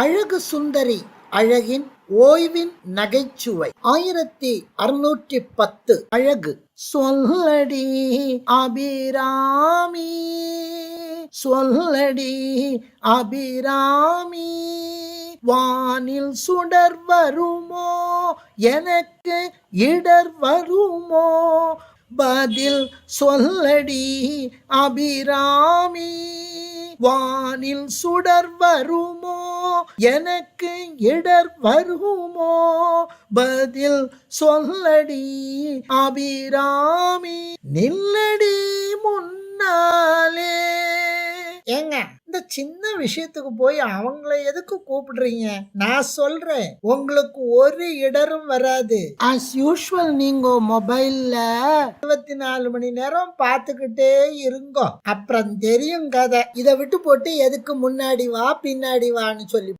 அழகு சுந்தரி அழகின் ஓய்வின் நகைச்சுவை. ஆயிரத்தி அறுநூற்றி பத்து. அழகு. சொல்லடி அபிராமி. சொல்லடி அபிராமி. வானில் சுடர் வருமோ? எனக்கு இடர் வருமோ? பதில் சொல்லடி அபிராமி. வானில் சுடர் வருமோ? எனக்கு இடர் வருமோ? பதில் சொல்லடி அபிராமி. நில்லடி ஏங்க இந்த சின்ன விஷயத்துக்கு போய் அவங்கள எதுக்கு கூப்பிடுறீங்க? நான் சொல்றேன் உங்களுக்கு ஒரு இடரும் வராது. ஆஸ் யூஷுவல் நீங்க மொபைல்ல இருபத்தி நாலு மணி நேரம் பார்த்துக்கிட்டே இருங்கோ. அப்புறம் தெரியும் கதை. இதை விட்டு போட்டு எதுக்கு முன்னாடி வா பின்னாடி வான்னு சொல்லி